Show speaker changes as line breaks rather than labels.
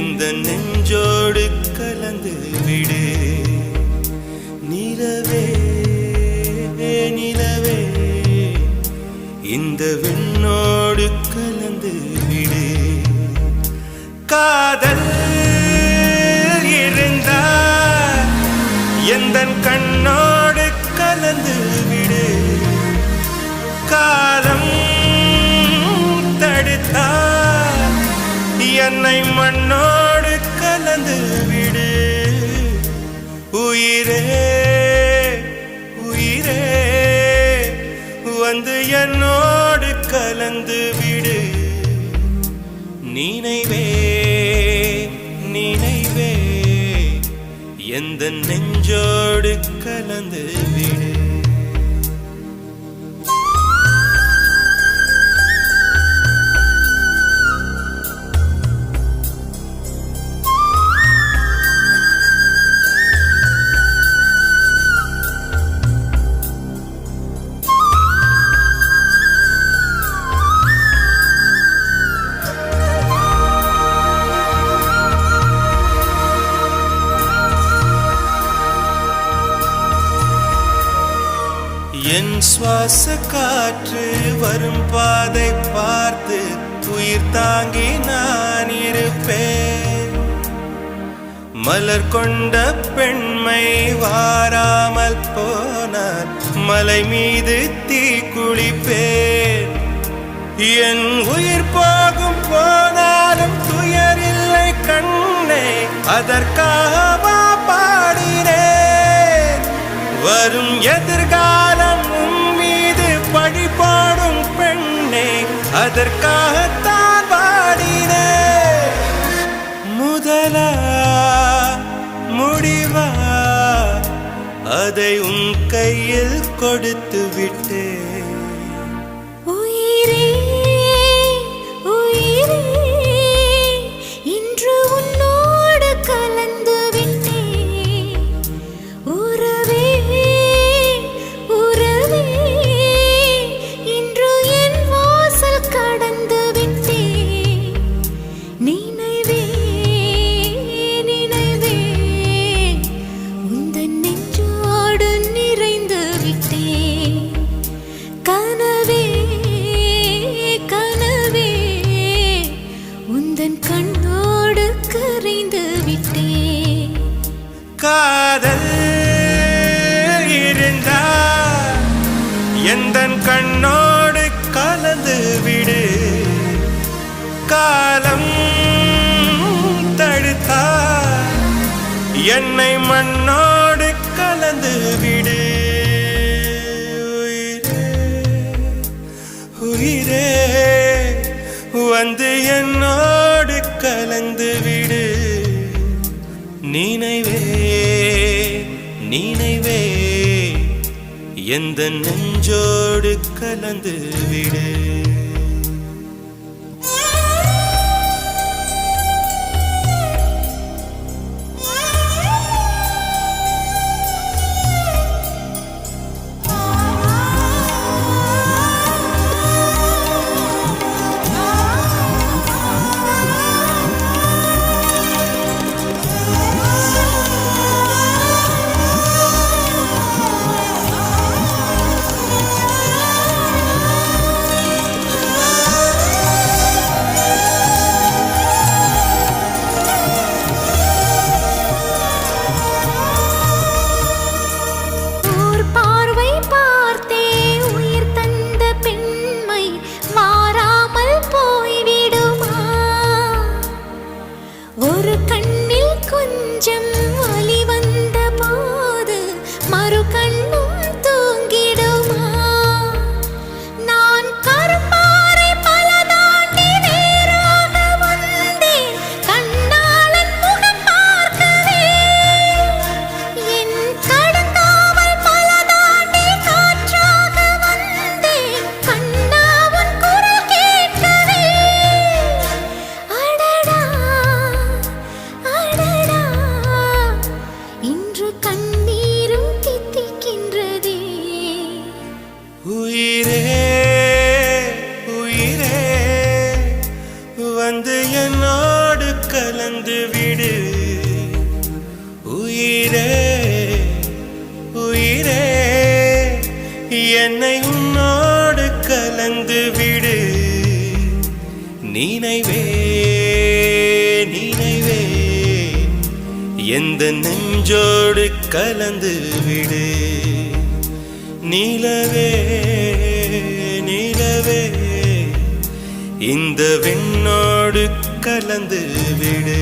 எந்த நெஞ்சோடு கலந்து விடு. நிலவே நிலவே. இந்த விண்ணோடு கலந்து விடு. காதல் இருந்தால் எந்த கண்ணோடு கலந்து விடு. காலம் தடுத்தால் என்னை மண்ணோ கலந்து விடு. உயிரே உயிரே வந்து என்னோடு கலந்து விடு. நினைவே நினைவே எந்த நெஞ்சோடு கலந்து விடு. என் சுவாச காற்று வரும் பாதை பார்த்து உயிர் தாங்கி நான் இருப்பேன். மலர் கொண்ட பெண்மை வாராமல் போனால் மலை மீது தீ குளிப்பேன். என் உயிர் போகும் போனாலும் துயர் இல்லை கண்ணே அதற்காக பாடினேன். வரும் எதிர்கால அதற்காகத்தான் பாடினேன் முதலா முடிவா? அதை உன் கையில் கொடுத்து விட்டேன் காலம் தடுத்தா என்னை மண்ணோடு கலந்து விடு. உயிரே வந்து என்னோடு கலந்து விடு. நினைவே நினைவே எந்த நெஞ்சோடு கலந்து விடு. கண்ணில் கொஞ்சம் வந்து என் நாடு கலந்து விடு. உயிரே உயிரே என்னை உன்னோடு கலந்து விடு. நினைவே நினைவே எந்த நெஞ்சோடு கலந்து விடு. நிலவே இந்த கலந்து விடு.